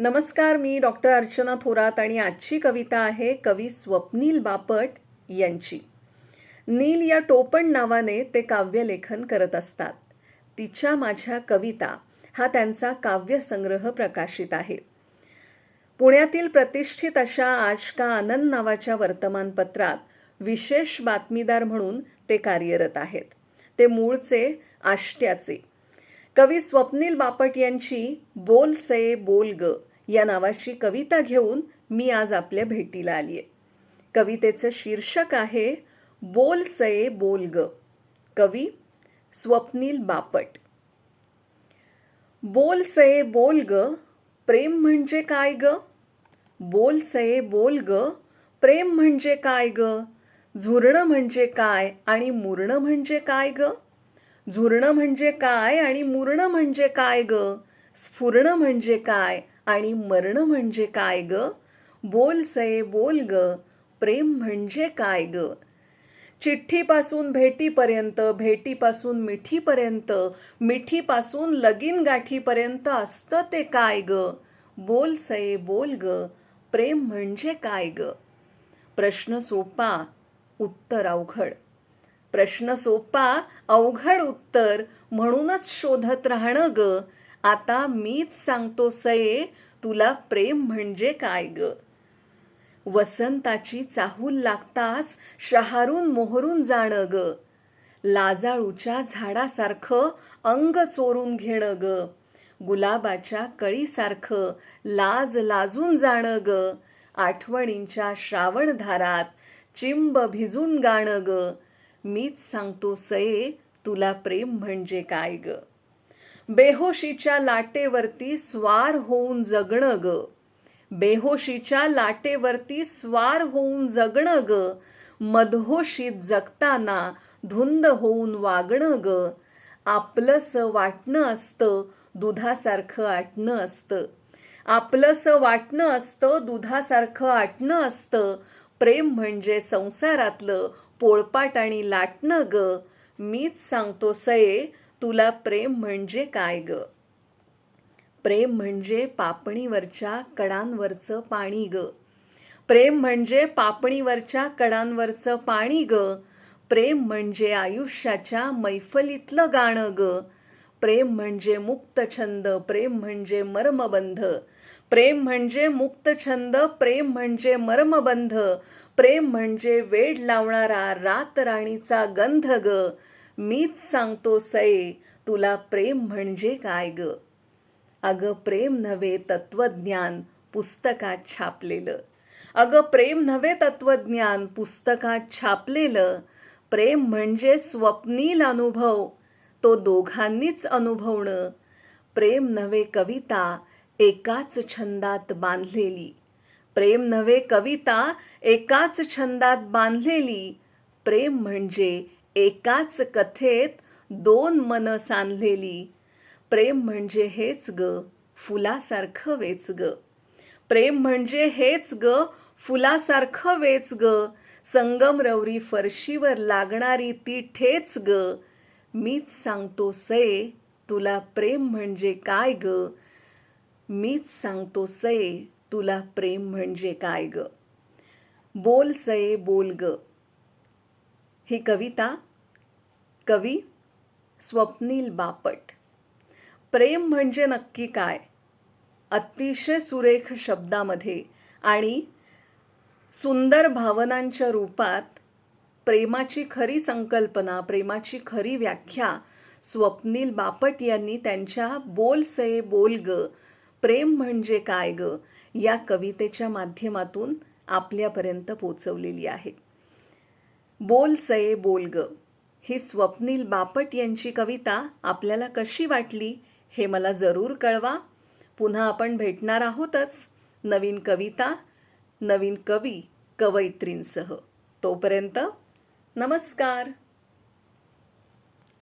नमस्कार मी डॉक्टर अर्चना थोरात आणि आजची कविता आहे कवी स्वप्नील बापट यांची. नील या टोपण नावाने ते काव्यलेखन करत असतात. तिच्या माझ्या कविता हा त्यांचा काव्यसंग्रह प्रकाशित आहे. पुण्यातील प्रतिष्ठित अशा आज का आनंद नावाच्या वर्तमानपत्रात विशेष बातमीदार म्हणून ते कार्यरत आहेत. ते मूळचे आष्ट्याचे. कवी स्वप्नील बापट यांची बोल से बोल ग या नावाची कविता घेऊन मी आज आपल्या भेटीला आली आहे कवितेचं शीर्षक आहे बोल सये बोल ग. कवी स्वप्नील बापट. बोल सये बोल ग प्रेम म्हणजे काय ग? बोल सये बोल ग प्रेम म्हणजे काय ग? झुरणं म्हणजे काय आणि मुरणं म्हणजे काय ग? झुरणं म्हणजे काय आणि मुरणं म्हणजे काय ग? स्फुरणं म्हणजे काय आणि मरणं म्हणजे काय ग? बोल सये बोल ग. प्रेम म्हणजे काय ग? चिठ्ठीपासून भेटीपर्यंत भेटीपासून मिठीपर्यंत मिठीपासून लगीन गाठीपर्यंत असतं ते काय ग? बोल सये बोल ग. प्रेम म्हणजे काय ग? प्रश्न सोपा उत्तर अवघड. प्रश्न सोपा अवघड उत्तर म्हणूनच शोधत राहणं ग. आता मीच सांगतो सये तुला प्रेम म्हणजे काय ग? वसंताची चाहूल लागताच शहारून मोहरून जाणं ग. लाजाळूच्या झाडासारखं अंग चोरून घेणं ग. गुलाबाच्या कळीसारखं लाज लाजून जाणं ग. आठवणींच्या श्रावणधारात चिंब भिजून गाणं ग. मीच सांगतो सये तुला प्रेम म्हणजे काय ग? बेहोशीच्या लाटेवरती स्वार होऊन जगणं ग. बेहोशीच्या लाटेवरती स्वार होऊन जगणं ग. मधोशीत जगताना धुंद होऊन वागणं ग. आपलंसं वाटणं असतं दुधासारखं आटणं असतं. आपलंसं वाटणं असतं दुधासारखं आटणं असतं. प्रेम म्हणजे संसारातलं पोळपाट आणि लाटणं ग. मीच सांगतो सये तुला प्रेम म्हणजे काय ग? प्रेम म्हणजे पापणीवरच्या कडांवरचं पाणी ग. प्रेम म्हणजे पापणीवरच्या कडांवरचं पाणी ग. प्रेम म्हणजे आयुष्याच्या मैफलीतलं गाणं ग. प्रेम म्हणजे मुक्त छंद प्रेम म्हणजे मर्मबंध. प्रेम म्हणजे मुक्त छंद प्रेम म्हणजे मर्मबंध. प्रेम म्हणजे वेड लावणारा रातराणीचा गंध ग. मीच सांगतो सये तुला प्रेम म्हणजे काय ग? अगं प्रेम नव्हे तत्वज्ञान पुस्तकात छापलेलं. अगं प्रेम नव्हे तत्वज्ञान पुस्तकात छापलेलं. प्रेम म्हणजे स्वप्नील अनुभव तो दोघांनीच अनुभवणं. प्रेम नव्हे कविता एकाच छंदात बांधलेली. प्रेम नव्हे कविता एकाच छंदात बांधलेली. प्रेम म्हणजे एकाच कथेत दोन मन सांधलेली. प्रेम म्हणजे हेच ग फुलासारखं वेच ग. प्रेम म्हणजे हेच ग फुलासारखं वेच ग. संगमरवरी फरशीवर लागणारी ती ठेच ग. मीच सांगतो से तुला प्रेम म्हणजे काय ग? मीच सांगतो से तुला प्रेम म्हणजे काय ग? बोल सये बोल ग. ही कविता कवी स्वप्नील बापट. प्रेम म्हणजे नक्की काय? अतिशय सुरेख शब्दामध्ये आणि सुंदर भावनांच्या रूपात प्रेमाची खरी संकल्पना प्रेमाची खरी व्याख्या स्वप्नील बापट यांनी त्यांच्या बोल से बोल ग प्रेम म्हणजे काय ग या कवितेच्या माध्यमातून आपल्यापर्यंत पोचवलेली आहे. बोल से बोल ग. ही स्वप्नील बापट यांची कविता आपल्याला कशी वाटली हे मला जरूर कळवा. पुन्हा आपण भेटणार आहोतच नवीन कविता नवीन कवी कवयित्रींसह. तोपर्यंत नमस्कार.